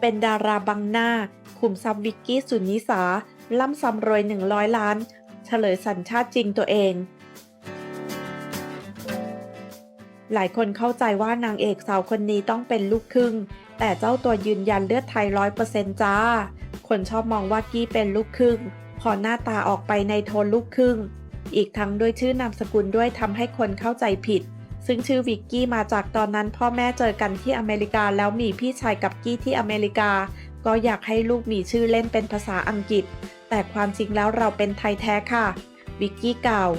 เป็นดาราบังหน้า ขุมทรัพย์วิกกี้สุนิสา ล่ำซ้ำรวย 100 ล้าน เฉลยสัญชาติจริงตัวเอง หลายคนเข้าใจว่านางเอกสาวคนนี้ต้องเป็นลูกครึ่ง แต่เจ้าตัวยืนยันเลือดไทยร้อยเปอร์เซนต์จ้า คนชอบมองว่ากี้เป็นลูกครึ่ง พอหน้าตาออกไปในโทนลูกครึ่ง อีกทั้งด้วยชื่อนามสกุลด้วยทำให้คนเข้าใจผิด ซึ่งชื่อวิกกี้มาจากตอนนั้นพ่อแม่เจอกันที่อเมริกาแล้วมีพี่ชายกับกี้ที่อเมริกา ก็อยากให้ลูกมีชื่อเล่นเป็นภาษาอังกฤษ แต่ความจริงแล้วเราเป็นไทยแท้ค่ะวิกกี้กล่าว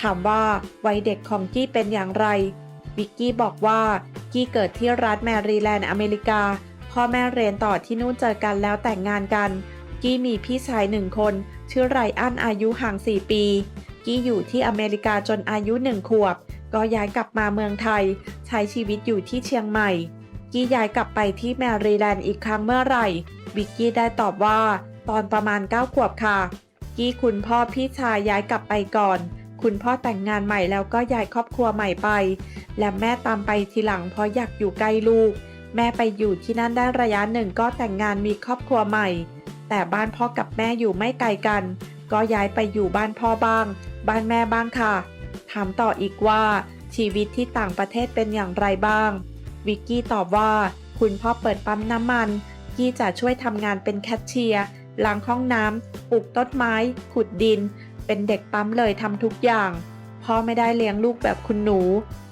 ถามว่าวัยเด็กของกี้เป็นอย่างไรวิกกี้บอกว่ากี้เกิดที่รัฐแมริแลนด์อเมริกา พ่อแม่เรียนต่อที่นู่นเจอกันแล้วแต่งงานกัน กี้มีพี่ชายหนึ่งคน ชื่อไรอันอายุห่าง 4 ปี กี้อยู่ที่อเมริกาจนอายุหนึ่งขวบ ก็ย้ายกลับมาเมืองไทย ใช้ชีวิตอยู่ที่เชียงใหม่ กี้ย้ายกลับไปที่แมริแลนด์อีกครั้งเมื่อไหร่วิกกี้ได้ตอบว่า ตอนประมาณ 9 ขวบค่ะ กี้คุณพ่อพี่ชายย้ายกลับไปก่อน คุณพ่อแต่งงานใหม่แล้วก็ย้ายครอบครัวใหม่ไป และแม่ตามไปทีหลังเพราะอยากอยู่ใกล้ลูก แม่ไปอยู่ที่นั่นได้ระยะหนึ่งก็แต่งงานมีครอบครัวใหม่ แต่บ้านพ่อกับแม่อยู่ไม่ไกลกัน ก็ย้ายไปอยู่บ้านพ่อบ้าง บ้านแม่บ้างค่ะามต่ออีกว่า ชีวิตที่ต่างประเทศเป็นอย่างไรบ้าง วิกกี้ตอบว่า คุณพ่อเปิดปั๊มน้ำมัน กี้จะช่วยทำงานเป็นแคชเชียร์ล้างห้องน้ำปลูกต้นไม้ ขุดดิน เป็นเด็กปั๊มเลยทำทุกอย่าง พ่อไม่ได้เลี้ยงลูกแบบคุณหนู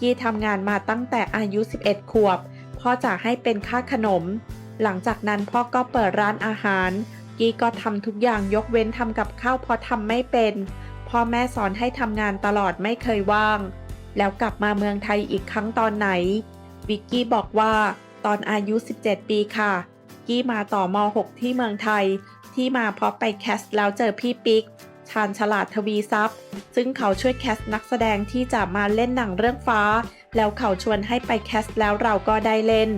กี้ทำงานมาตั้งแต่อายุ 11 ขวบ พ่อจะให้เป็นค่าขนม หลังจากนั้นพ่อก็เปิดร้านอาหาร กี้ก็ทำทุกอย่างยกเว้นทำกับข้าวเพราะทำไม่เป็น พ่อแม่สอนให้ทำงานตลอดไม่เคยว่าง แล้วกลับมาเมืองไทยอีกครั้งตอนไหน วิกกี้บอกว่า ตอนอายุ 17 ปีค่ะ กี้มาต่อม .6 ที่เมืองไทย ที่มาเพราะไปแคสต์แล้วเจอพี่ปิ๊ก ชาญฉลาดทวีทรัพย์ ซึ่งเขาช่วยแคสต์นักแสดงที่จะมาเล่นหนังเรื่องฟ้า แล้วเขาชวนให้ไปแคสต์แล้วเราก็ได้เล่น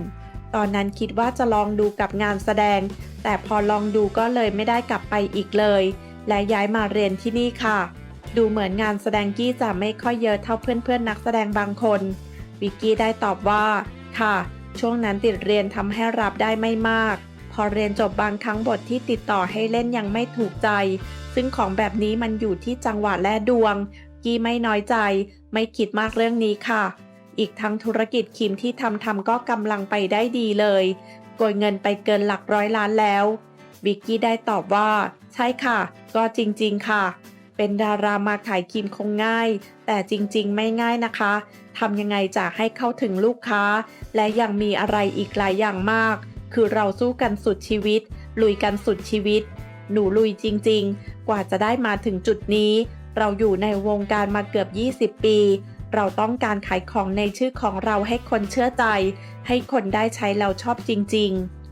ตอนนั้นคิดว่าจะลองดูกับงานแสดง แต่พอลองดูก็เลยไม่ได้กลับไปอีกเลยและย้ายมาเรียนที่นี่ค่ะ ดูเหมือนงานแสดงกี้จะไม่ค่อยเยอะเท่าเพื่อนๆนักแสดงบางคนวิกกี้ได้ตอบว่า ค่ะ ช่วงนั้นติดเรียนทำให้รับได้ไม่มาก พอเรียนจบบางครั้งบทที่ติดต่อให้เล่นยังไม่ถูกใจ ซึ่งของแบบนี้มันอยู่ที่จังหวะและดวง กี้ไม่น้อยใจ ไม่คิดมากเรื่องนี้ค่ะ อีกทั้งธุรกิจคิมที่ทำทำก็กำลังไปได้ดีเลยโกยเงินไปเกินหลักร้อยล้านแล้ววิกกี้ได้ตอบว่า ใช่ค่ะ ก็จริง ๆ ค่ะ เป็นดารามาขายครีมคงง่าย แต่จริงๆ ไม่ง่ายนะคะทำยังไงจะให้เข้าถึงลูกค้า และยังมีอะไรอีกหลายอย่างมาก คือเราสู้กันสุดชีวิต ลุยกันสุดชีวิต หนูลุยจริงๆ กว่าจะได้มาถึงจุดนี้ เราอยู่ในวงการมาเกือบ 20 ปี เราต้องการขายของในชื่อของเราให้คนเชื่อใจ ให้คนได้ใช้แล้วชอบจริง ๆ